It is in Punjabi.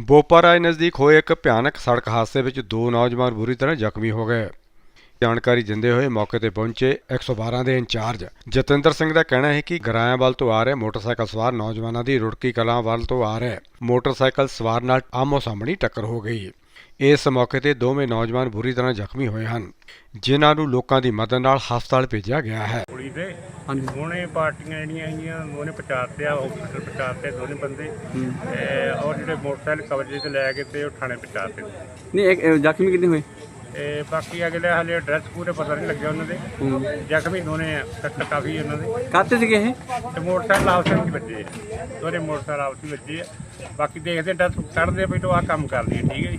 ਬੋਪਾਰਾਏ ਨਜ਼ਦੀਕ ਹੋਏ ਇੱਕ ਭਿਆਨਕ ਸੜਕ ਹਾਦਸੇ ਵਿੱਚ ਦੋ ਨੌਜਵਾਨ ਬੁਰੀ ਤਰ੍ਹਾਂ ਜ਼ਖਮੀ ਹੋ ਗਏ। ਜਾਣਕਾਰੀ ਦਿੰਦੇ ਹੋਏ ਮੌਕੇ ਤੇ ਪਹੁੰਚੇ 112 ਦੇ ਇੰਚਾਰਜ। ਜਤਿੰਦਰ ਸਿੰਘ ਦਾ ਕਹਿਣਾ ਹੈ ਕਿ ਗਰਾਇਆ ਵੱਲ ਤੋਂ ਆ ਰਹੇ ਮੋਟਰਸਾਈਕਲ ਸਵਾਰ ਨੌਜਵਾਨਾਂ ਦੀ ਰੁੜਕੀ ਕਲਾਂ ਵੱਲ ਤੋਂ ਆ ਰਹੇ। ਮੋਟਰਸਾਈਕਲ ਸਵਾਰ ਨਾਲ ਆਮੋ ਸਾਹਮਣੀ ਟੱਕਰ ਹੋ ਗਈ। ਇਸ ਮੌਕੇ ਤੇ ਦੋਵੇਂ ਨੌਜਵਾਨ ਬੁਰੀ ਤਰ੍ਹਾਂ ਜ਼ਖਮੀ ਹੋਏ ਹਨ ਜਿਨ੍ਹਾਂ ਨੂੰ ਲੋਕਾਂ ਦੀ ਮਦਦ ਨਾਲ ਹਸਪਤਾਲ ਭੇਜਿਆ ਗਿਆ ਹੈ। ਕੁੜੀ ਦੇ ਹਾਂਜੀ। ਦੋਨੇ ਪਾਰਟੀਆਂ ਜਿਹੜੀਆਂ ਹੈਗੀਆਂ ਦੋਨੇ ਪਹੁੰਚਾਤੇ ਆ ਹਸਪੀਟਲ ਪਹੁੰਚਾਤੇ ਦੋਨੇ ਬੰਦੇ ਤੇ ਔਰ ਜਿਹੜੇ ਮੋਟਰਸਾਈਕਲ ਕਵਰੇਜ ਤੇ ਲੈ ਕੇ ਤੇ ਉਹ ਥਾਣੇ ਪਹੁੰਚਾਤੇ ਨਹੀਂ ਇੱਕ ਜ਼ਖਮੀ ਕਿੰਨੇ ਹੋਏ? ਤੇ ਬਾਕੀ ਅਗਲੇ ਹਾਲੇ ਐਡਰੈਸ ਪੂਰੇ ਪਤਾ ਨਹੀਂ ਲੱਗਿਆ ਉਹਨਾਂ ਦੇ। ਜ਼ਖਮੀ ਦੋਨੇ ਆ ਸੱਟ ਕਾਫੀ ਉਹਨਾਂ ਦੇ। ਕਾਤੇ ਸੀਗੇ ਇਹ? ਤੇ ਮੋਟਰਸਾਈਕਲ ਆਪਸ ਵਿੱਚ ਵੱਜੇ ਆ। ਦੋਨੇ ਮੋਟਰਸਾਈਕਲ ਆਪਸ ਵਿੱਚ ਵੱਜੇ ਆ। ਬਾਕੀ ਦੇਖਦੇ ਡਰੈਸ ਕੱਢਦੇ ਪਹਿਲਾਂ ਆਹ ਕੰਮ ਕਰ ਲਈਏ ਠੀਕ ਹੈ ਜੀ।